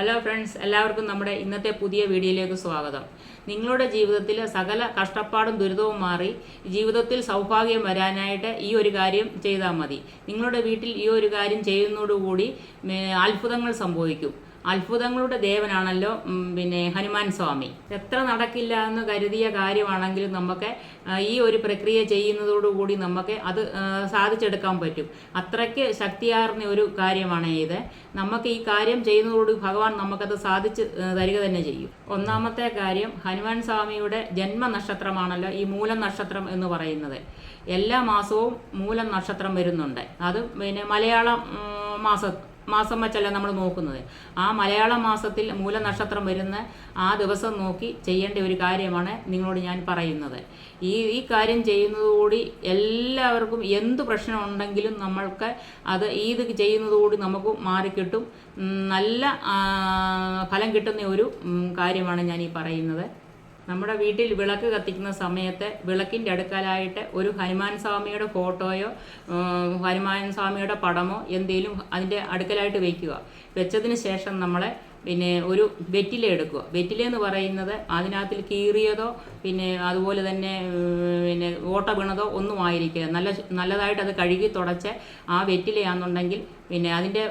Hello friends എല്ലാവർക്കും നമ്മുടെ ഇന്നത്തെ പുതിയ വീഡിയോയിലേക്ക് സ്വാഗതം. നിങ്ങളുടെ ജീവിതത്തിൽ സകല കഷ്ടപ്പാടും ദുരിതവും മാറി ജീവിതത്തിൽ സൗഭാഗ്യം വരാനായിട്ട് ഈ ഒരു കാര്യം ചെയ്താൽ മതി. നിങ്ങളുടെ വീട്ടിൽ ഈ ഒരു കാര്യം ചെയ്യുന്നതോടുകൂടി അത്ഭുതങ്ങൾ സംഭവിക്കും. അത്ഭുതങ്ങളുടെ ദേവനാണല്ലോ പിന്നെ ഹനുമാൻ സ്വാമി. എത്ര നടക്കില്ല എന്ന് കരുതിയ കാര്യമാണെങ്കിലും നമുക്ക് ഈ ഒരു പ്രക്രിയ ചെയ്യുന്നതോടുകൂടി നമുക്ക് അത് സാധിച്ചെടുക്കാൻ പറ്റും. അത്രയ്ക്ക് ശക്തിയാർന്ന ഒരു കാര്യമാണ് ഇത്. നമുക്ക് ഈ കാര്യം ചെയ്യുന്നതോട് ഭഗവാൻ നമുക്കത് സാധിച്ച് തരിക തന്നെ ചെയ്യും. ഒന്നാമത്തെ കാര്യം ഹനുമാൻ സ്വാമിയുടെ ജന്മ ജന്മനക്ഷത്രമാണല്ലോ ഈ മൂലം നക്ഷത്രം എന്ന് പറയുന്നത്. എല്ലാ മാസവും മൂലം നക്ഷത്രം വരുന്നുണ്ട്. അത് പിന്നെ മലയാളം മാസ മാസം വെച്ചല്ല നമ്മൾ നോക്കുന്നത്. ആ മലയാള മാസത്തിൽ മൂലനക്ഷത്രം വരുന്ന ആ ദിവസം നോക്കി ചെയ്യേണ്ട ഒരു കാര്യമാണ് നിങ്ങളോട് ഞാൻ പറയുന്നത്. ഈ ഈ കാര്യം ചെയ്യുന്നതുകൂടി എല്ലാവർക്കും എന്ത് പ്രശ്നം ഉണ്ടെങ്കിലും നമ്മൾക്ക് അത് ഇത് ചെയ്യുന്നതുകൂടി നമുക്ക് മാറിക്കിട്ടും. നല്ല ഫലം കിട്ടുന്ന ഒരു കാര്യമാണ് ഞാൻ ഈ പറയുന്നത്. നമ്മുടെ വീട്ടിൽ വിളക്ക് കത്തിക്കുന്ന സമയത്ത് വിളക്കിന്റെ അടുക്കലായിട്ട് ഒരു ഹനുമാൻ സ്വാമിയുടെ ഫോട്ടോയോ ഹനുമാൻ സ്വാമിയുടെ പടമോ എന്തെങ്കിലും അതിന്റെ അടുക്കലായിട്ട് വയ്ക്കുക വെച്ചതിന് ശേഷം നമ്മൾ പിന്നെ ഒരു വെറ്റില എടുക്കുക. വെറ്റില എന്ന് പറയുന്നത് അതിനകത്തിൽ കീറിയതോ പിന്നെ അതുപോലെ തന്നെ പിന്നെ ഓട്ട വീണതോ ഒന്നും ആയിരിക്കുക നല്ല നല്ലതായിട്ട് അത് കഴുകി തുടച്ച് ആ വെറ്റിലയാണെന്നുണ്ടെങ്കിൽ പിന്നെ അതിന്റെ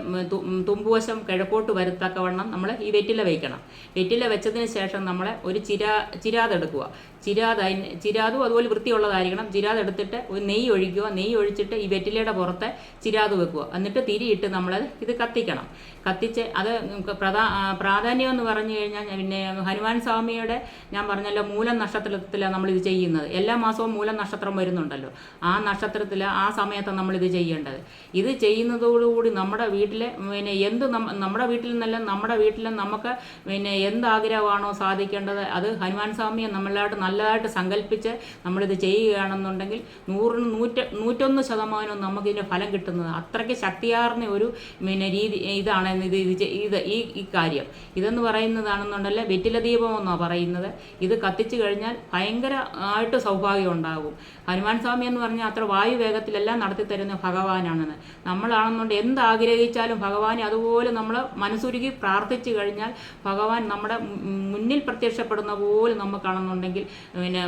തുമ്പുവശം കിഴക്കോട്ട് വരത്തക്കവണ്ണം നമ്മൾ ഈ വെറ്റില വയ്ക്കണം വെറ്റില വെച്ചതിന് ശേഷം നമ്മൾ ഒരു ചിരാ ചിരാതെടുക്കുക ചിരാത് അതിന് ചിരാതും അതുപോലെ വൃത്തിയുള്ളതായിരിക്കണം. ചിരാത് എടുത്തിട്ട് ഒരു നെയ്യ് ഒഴിക്കുക. നെയ്യ് ഒഴിച്ചിട്ട് ഈ വെറ്റിലയുടെ പുറത്ത് ചിരാത് വെക്കുക. എന്നിട്ട് തിരിയിട്ട് നമ്മൾ ഇത് കത്തിക്കണം. കത്തിച്ച് അത് പ്രധാ പ്രാധാന്യം എന്ന് പറഞ്ഞു കഴിഞ്ഞാൽ പിന്നെ ഹനുമാൻ സ്വാമിയുടെ ഞാൻ പറഞ്ഞല്ലോ മൂലം നക്ഷത്രത്തിലാണ് നമ്മളിത് ചെയ്യുന്നത്. എല്ലാ മാസവും മൂലം നക്ഷത്രം വരുന്നുണ്ടല്ലോ. ആ നക്ഷത്രത്തിൽ ആ സമയത്താണ് നമ്മളിത് ചെയ്യേണ്ടത്. ഇത് ചെയ്യുന്നതോടുകൂടി നമ്മുടെ വീട്ടിലെ പിന്നെ എന്ത് നമ്മ- നമ്മുടെ വീട്ടിൽ നിന്നല്ല നമ്മുടെ വീട്ടിലും നമുക്ക് പിന്നെ എന്ത് ആഗ്രഹമാണോ സാധിക്കേണ്ടത് അത് ഹനുമാൻ സ്വാമിയെ നമ്മളായിട്ട് നല്ലതായിട്ട് സങ്കല്പിച്ച് നമ്മളിത് ചെയ്യുകയാണെന്നുണ്ടെങ്കിൽ നൂറിന് നൂറ്റ നൂറ്റൊന്ന് ശതമാനവും നമുക്കിതിന്റെ ഫലം കിട്ടുന്നത് അത്രയ്ക്ക് ശക്തിയാർന്ന ഒരു പിന്നെ രീതി ഇതാണ് ഇത് ഇത് ഈ ഈ കാര്യം. ഇതെന്ന് പറയുന്നതാണെന്നുണ്ടല്ലേ? വെറ്റില ദീപം എന്നാണ് പറയുന്നത്. ഇത് കത്തിച്ചു കഴിഞ്ഞാൽ ഭയങ്കര ആയിട്ട് സൗഭാഗ്യം ഉണ്ടാകും. ഹനുമാൻ സ്വാമി എന്ന് പറഞ്ഞാൽ അത്ര വായു വേഗത്തിലെല്ലാം നടത്തി തരുന്ന ഭഗവാനാണെന്ന്. നമ്മളാണെന്നുണ്ട് എന്ത് ആഗ്രഹിച്ചാലും ഭഗവാനെ അതുപോലെ നമ്മൾ മനസ്സുരുകി പ്രാർത്ഥിച്ചു കഴിഞ്ഞാൽ ഭഗവാൻ നമ്മുടെ മുന്നിൽ പ്രത്യക്ഷപ്പെടുന്ന പോലെ നമുക്കാണെന്നുണ്ടെങ്കിൽ പിന്നെ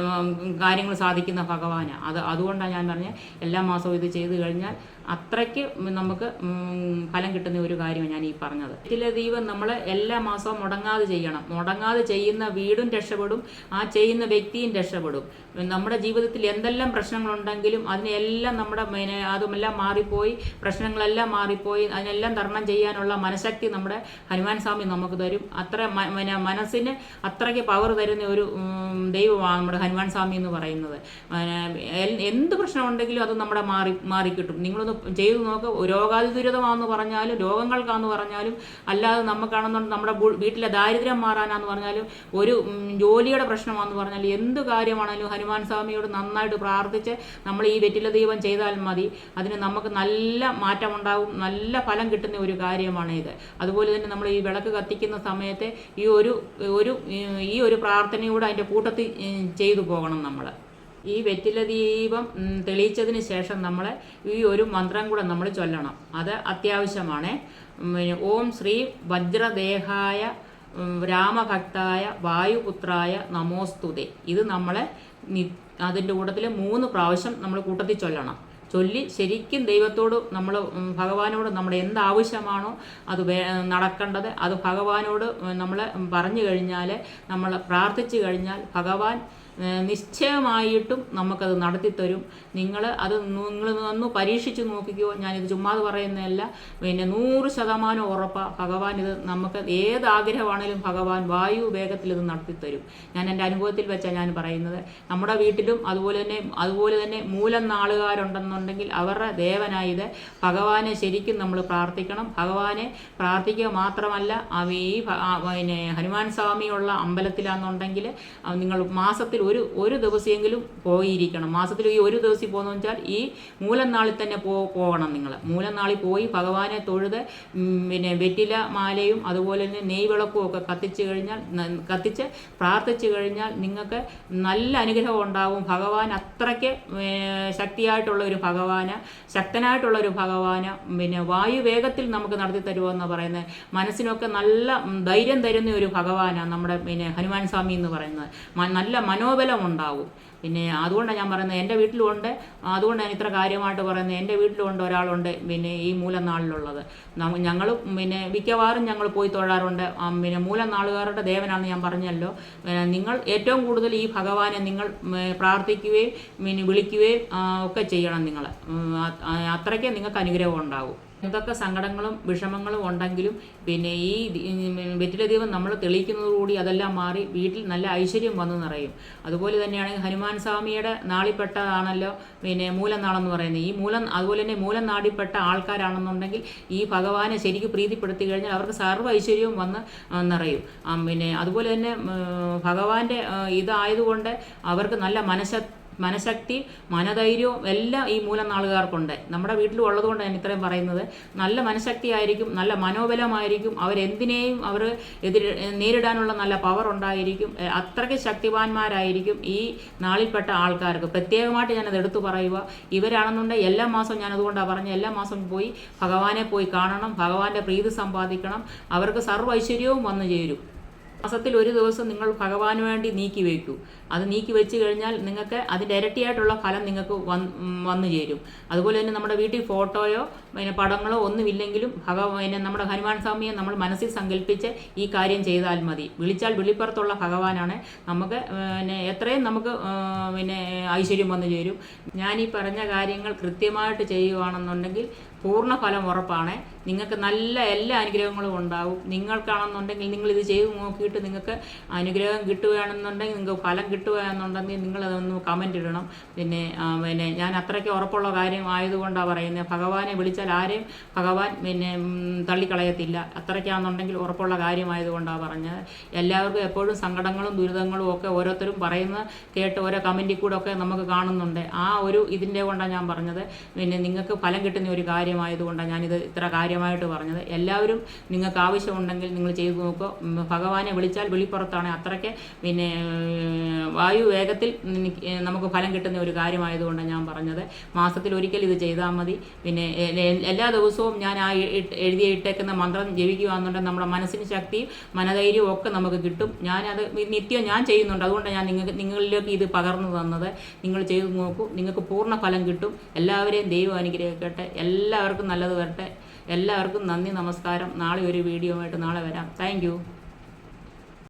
കാര്യങ്ങൾ സാധിക്കുന്ന ഭഗവാനാണ് അത് അതുകൊണ്ടാണ് ഞാൻ പറഞ്ഞത്. എല്ലാ മാസവും ഇത് ചെയ്തു കഴിഞ്ഞാൽ അത്രയ്ക്ക് നമുക്ക് ഫലം കിട്ടുന്ന ഒരു കാര്യമാണ് ഞാൻ ഈ പറഞ്ഞത്. ഇതിലെ ദീപം നമ്മൾ എല്ലാ മാസവും മുടങ്ങാതെ ചെയ്യണം. മുടങ്ങാതെ ചെയ്യുന്ന വീടും രക്ഷപ്പെടും ആ ചെയ്യുന്ന വ്യക്തിയും രക്ഷപ്പെടും. നമ്മുടെ ജീവിതത്തിൽ എന്തെല്ലാം പ്രശ്നങ്ങളുണ്ടെങ്കിലും അതിനെല്ലാം നമ്മുടെ അതുമെല്ലാം മാറിപ്പോയി പ്രശ്നങ്ങളെല്ലാം മാറിപ്പോയി അതിനെല്ലാം തരണം ചെയ്യാനുള്ള മനഃശക്തി നമ്മുടെ ഹനുമാൻ സ്വാമി നമുക്ക് തരും. അത്ര മനസ്സിന് അത്രയ്ക്ക് പവർ തരുന്ന ഒരു ദൈവമാണ് നമ്മുടെ ഹനുമാൻ സ്വാമി എന്ന് പറയുന്നത്. എന്ത് പ്രശ്നമുണ്ടെങ്കിലും അത് നമ്മുടെ മാറി മാറിക്കിട്ടും. നിങ്ങളൊന്ന് ചെയ്തു നോക്ക് രോഗാതി ദുരിതമാണെന്ന് പറഞ്ഞാലും രോഗങ്ങൾക്കാന്ന് പറഞ്ഞാലും അല്ലാതെ നമുക്കാണെന്നുണ്ട് നമ്മുടെ വീട്ടിലെ ദാരിദ്ര്യം മാറാനാന്ന് പറഞ്ഞാലും ഒരു ജോലിയുടെ പ്രശ്നമാണെന്ന് പറഞ്ഞാലും എന്ത് കാര്യമാണെങ്കിലും ഹനുമാൻ സ്വാമിയോട് നന്നായിട്ട് പ്രാർത്ഥിച്ച് നമ്മൾ ഈ വെറ്റില ദീപം ചെയ്താൽ മതി. അതിന് നമുക്ക് നല്ല മാറ്റമുണ്ടാകും നല്ല ഫലം കിട്ടുന്ന ഒരു കാര്യമാണ് ഇത്. അതുപോലെ തന്നെ നമ്മൾ ഈ വിളക്ക് കത്തിക്കുന്ന സമയത്ത് ഈ ഒരു ഒരു ഈ ഒരു പ്രാർത്ഥനയോട് അതിന്റെ കൂട്ടത്തിൽ ചെയ്തു പോകണം നമ്മൾ. ഈ വെറ്റില ദീപം തെളിയിച്ചതിന് ശേഷം നമ്മൾ ഈ ഒരു മന്ത്രം കൂടെ നമ്മൾ ചൊല്ലണം. അത് അത്യാവശ്യമാണ്. ഓം ശ്രീ വജ്രദേഹായ രാമഭക്തായ വായുപുത്രായ നമോസ്തുതേ. ഇത് നമ്മൾ അതിന്റെ കൂട്ടത്തിൽ മൂന്ന് പ്രാവശ്യം നമ്മൾ കൂട്ടത്തിൽ ചൊല്ലണം. ചൊല്ലി ശരിക്കും ദൈവത്തോട് നമ്മൾ ഭഗവാനോട് നമ്മുടെ എന്താവശ്യമാണോ അത് നടക്കേണ്ടത് അത് ഭഗവാനോട് നമ്മൾ പറഞ്ഞു കഴിഞ്ഞാൽ നമ്മൾ പ്രാർത്ഥിച്ചു കഴിഞ്ഞാൽ ഭഗവാൻ നിശ്ചയമായിട്ടും നമുക്കത് നടത്തിത്തരും. നിങ്ങൾ അത് നിങ്ങൾ ഒന്ന് പരീക്ഷിച്ച് നോക്കിക്കോ. ഞാനിത് ചുമ്മാതെ പറയുന്നതല്ല. പിന്നെ നൂറ് ശതമാനം ഉറപ്പാണ് ഭഗവാൻ ഇത് നമുക്ക് ഏത് ആഗ്രഹമാണെങ്കിലും ഭഗവാൻ വായു വേഗത്തിൽ ഇത് നടത്തിത്തരും. ഞാൻ എന്റെ അനുഭവത്തിൽ വെച്ചാണ് ഞാൻ പറയുന്നത്. നമ്മുടെ വീട്ടിലും അതുപോലെ തന്നെ അതുപോലെ തന്നെ മൂലം നാളുകാരുണ്ടെന്നുണ്ടെങ്കിൽ അവരുടെ ദേവനായത് ഭഗവാനെ ശരിക്കും നമ്മൾ പ്രാർത്ഥിക്കണം. ഭഗവാനെ പ്രാർത്ഥിക്കുക മാത്രമല്ല ഈ പിന്നെ ഹനുമാൻ സ്വാമിയുള്ള അമ്പലത്തിലാണെന്നുണ്ടെങ്കിൽ നിങ്ങൾ മാസത്തിൽ ഒരു ഒരു ദിവസമെങ്കിലും പോയിരിക്കണം. മാസത്തിൽ ഈ ഒരു ദിവസം പോകുന്നു വെച്ചാൽ ഈ മൂലനാളിൽ തന്നെ പോ പോകണം നിങ്ങൾ. മൂലനാളിൽ പോയി ഭഗവാനെ തൊഴുത് പിന്നെ വെറ്റില മാലയും അതുപോലെ തന്നെ നെയ് വിളക്കും ഒക്കെ കത്തിച്ച് കഴിഞ്ഞാൽ കത്തിച്ച് പ്രാർത്ഥിച്ചു കഴിഞ്ഞാൽ നിങ്ങൾക്ക് നല്ല അനുഗ്രഹം ഉണ്ടാവും. ഭഗവാൻ അത്രയ്ക്ക് ശക്തിയായിട്ടുള്ള ഒരു ഭഗവാന് ശക്തനായിട്ടുള്ള ഒരു ഭഗവാന് പിന്നെ വായു വേഗത്തിൽ നമുക്ക് നടത്തി തരുമെന്ന് പറയുന്നത്. മനസ്സിനൊക്കെ നല്ല ധൈര്യം തരുന്ന ഒരു ഭഗവാനാണ് നമ്മുടെ പിന്നെ ഹനുമാൻ സ്വാമി എന്ന് പറയുന്നത്. നല്ല നല്ല മനോബലം ഉണ്ടാവും പിന്നെ അതുകൊണ്ടാണ് ഞാൻ പറയുന്നത് എന്റെ വീട്ടിലുണ്ട് അതുകൊണ്ട് ഞാൻ ഇത്ര കാര്യമായിട്ട് പറയുന്നത് എന്റെ വീട്ടിലുണ്ട് ഒരാളുണ്ട് പിന്നെ ഈ മൂലനാളിലുള്ളത്. ഞങ്ങൾ പിന്നെ മിക്കവാറും ഞങ്ങൾ പോയി തൊഴാറുണ്ട്. പിന്നെ മൂലനാളുകാരുടെ ദേവനാണെന്ന് ഞാൻ പറഞ്ഞല്ലോ. നിങ്ങൾ ഏറ്റവും കൂടുതൽ ഈ ഭഗവാനെ നിങ്ങൾ പ്രാർത്ഥിക്കുകയും പിന്നെ വിളിക്കുകയും ഒക്കെ ചെയ്യണം നിങ്ങൾ. അത്രയ്ക്ക് നിങ്ങൾക്ക് അനുഗ്രഹം ഉണ്ടാകും എന്തൊക്കെ സങ്കടങ്ങളും വിഷമങ്ങളും ഉണ്ടെങ്കിലും പിന്നെ ഈ വെറ്റില ദീപം നമ്മൾ തെളിയിക്കുന്നതോടുകൂടി അതെല്ലാം മാറി വീട്ടിൽ നല്ല ഐശ്വര്യം വന്നു നിറയും. അതുപോലെ തന്നെയാണ് ഹനുമാൻ സ്വാമിയുടെ നാളിൽപ്പെട്ടതാണല്ലോ പിന്നെ മൂലനാളെന്ന് പറയുന്നത്. ഈ മൂലം അതുപോലെ തന്നെ മൂലം നാടിപ്പെട്ട ആൾക്കാരാണെന്നുണ്ടെങ്കിൽ ഈ ഭഗവാനെ ശരിക്ക് പ്രീതിപ്പെടുത്തി കഴിഞ്ഞാൽ അവർക്ക് സർവ ഐശ്വര്യവും വന്ന് നിറയും. പിന്നെ അതുപോലെ തന്നെ ഭഗവാന്റെ ഇതായതുകൊണ്ട് അവർക്ക് നല്ല മനഃശ മനഃശക്തി മനധൈര്യവും എല്ലാം ഈ മൂലനാളുകാർക്കുണ്ട് നമ്മുടെ വീട്ടിലും ഉള്ളതുകൊണ്ട് ഞാൻ ഇത്രയും പറയുന്നത്. നല്ല മനഃശക്തി ആയിരിക്കും നല്ല മനോബലമായിരിക്കും. അവരെന്തിനേയും അവർ എതിർ നേരിടാനുള്ള നല്ല പവർ ഉണ്ടായിരിക്കും. അത്രയ്ക്ക് ശക്തിവാന്മാരായിരിക്കും ഈ നാളിൽപ്പെട്ട ആൾക്കാർക്ക്. പ്രത്യേകമായിട്ട് ഞാനത് എടുത്തു പറയുക. ഇവരാണെന്നുണ്ടെങ്കിൽ എല്ലാ മാസവും ഞാൻ അതുകൊണ്ടാണ് പറഞ്ഞത്. എല്ലാ മാസവും പോയി ഭഗവാനെ പോയി കാണണം. ഭഗവാന്റെ പ്രീതി സമ്പാദിക്കണം. അവർക്ക് സർവ ഐശ്വര്യവും വന്നു ചേരും. മാസത്തിൽ ഒരു ദിവസം നിങ്ങൾ ഭഗവാന് വേണ്ടി നീക്കി വയ്ക്കൂ. അത് നീക്കി വെച്ച് കഴിഞ്ഞാൽ നിങ്ങൾക്ക് അതിന്റെ ഇരട്ടിയായിട്ടുള്ള ഫലം നിങ്ങൾക്ക് വന്ന് ചേരും. അതുപോലെ തന്നെ നമ്മുടെ വീട്ടിൽ ഫോട്ടോയോ പിന്നെ പടങ്ങളോ ഒന്നുമില്ലെങ്കിലും ഭഗവ പിന്നെ നമ്മുടെ ഹനുമാൻ സ്വാമിയെ നമ്മൾ മനസ്സിൽ സങ്കല്പിച്ച് ഈ കാര്യം ചെയ്താൽ മതി. വിളിച്ചാൽ വിളിപ്പുറത്തുള്ള ഭഗവാനാണ്. നമുക്ക് പിന്നെ എത്രയും നമുക്ക് പിന്നെ ഐശ്വര്യം വന്നു ചേരും. ഞാൻ ഈ പറഞ്ഞ കാര്യങ്ങൾ കൃത്യമായിട്ട് ചെയ്യുകയാണെന്നുണ്ടെങ്കിൽ പൂർണ ഫലം ഉറപ്പാണ്. നിങ്ങൾക്ക് നല്ല എല്ലാ അനുഗ്രഹങ്ങളും ഉണ്ടാവും. നിങ്ങൾക്കാണെന്നുണ്ടെങ്കിൽ നിങ്ങൾ ഇത് ചെയ്ത് നോക്കിയിട്ട് നിങ്ങൾക്ക് അനുഗ്രഹം കിട്ടുകയാണെന്നുണ്ടെങ്കിൽ നിങ്ങൾക്ക് ഫലം കിട്ടുകയാണെന്നുണ്ടെങ്കിൽ നിങ്ങളതൊന്ന് കമന്റ് ഇടണം. പിന്നെ പിന്നെ ഞാൻ അത്രയ്ക്ക് ഉറപ്പുള്ള കാര്യം ആയതുകൊണ്ടാണ് പറയുന്നത് ഭഗവാനെ വിളിച്ചാൽ ആരെയും ഭഗവാൻ പിന്നെ തള്ളിക്കളയത്തില്ല. അത്രയ്ക്കാണെന്നുണ്ടെങ്കിൽ ഉറപ്പുള്ള കാര്യമായതുകൊണ്ടാണ് പറഞ്ഞത്. എല്ലാവർക്കും എപ്പോഴും സങ്കടങ്ങളും ദുരിതങ്ങളും ഒക്കെ ഓരോരുത്തരും പറയുന്ന കേട്ട് ഓരോ കമന്റിൽ കൂടെ ഒക്കെ നമുക്ക് കാണുന്നുണ്ട്. ആ ഒരു ഇതിന്റെ കൊണ്ടാണ് ഞാൻ പറഞ്ഞത്. പിന്നെ നിങ്ങൾക്ക് ഫലം കിട്ടുന്ന ഒരു കാര്യമായതുകൊണ്ടാണ് ഞാനിത് ഇത്ര കാര്യമായിട്ട് പറഞ്ഞത്. എല്ലാവരും നിങ്ങൾക്ക് ആവശ്യമുണ്ടെങ്കിൽ നിങ്ങൾ ചെയ്തു നോക്കുക ഭഗവാനെ വിളിച്ചാൽ വെളിപ്പുറത്താണ്. അത്രയ്ക്ക് പിന്നെ വായു വേഗത്തിൽ നമുക്ക് ഫലം കിട്ടുന്ന ഒരു കാര്യമായതുകൊണ്ടാണ് ഞാൻ പറഞ്ഞത്. മാസത്തിൽ ഒരിക്കൽ ഇത് ചെയ്താൽ മതി. പിന്നെ എല്ലാ ദിവസവും ഞാൻ ആ എഴുതി ഇട്ടേക്കുന്ന മന്ത്രം ജപിക്കുകയാണെന്നുണ്ടെങ്കിൽ നമ്മുടെ മനസ്സിന് ശക്തിയും മനധൈര്യവും ഒക്കെ നമുക്ക് കിട്ടും. ഞാനത് നിത്യം ഞാൻ ചെയ്യുന്നുണ്ട്. അതുകൊണ്ടാണ് ഞാൻ നിങ്ങൾക്ക് നിങ്ങളിലേക്ക് ഇത് പകർന്നു തന്നത്. നിങ്ങൾ ചെയ്തു നോക്കൂ. നിങ്ങൾക്ക് പൂർണ ഫലം കിട്ടും. എല്ലാവരെയും ദൈവം അനുഗ്രഹിക്കട്ടെ. എല്ലാവർക്കും നല്ലത് വരട്ടെ. എല്ലാവർക്കും നന്ദി നമസ്കാരം. നാളെ ഒരു വീഡിയോ ആയിട്ട് നാളെ വരാം. താങ്ക്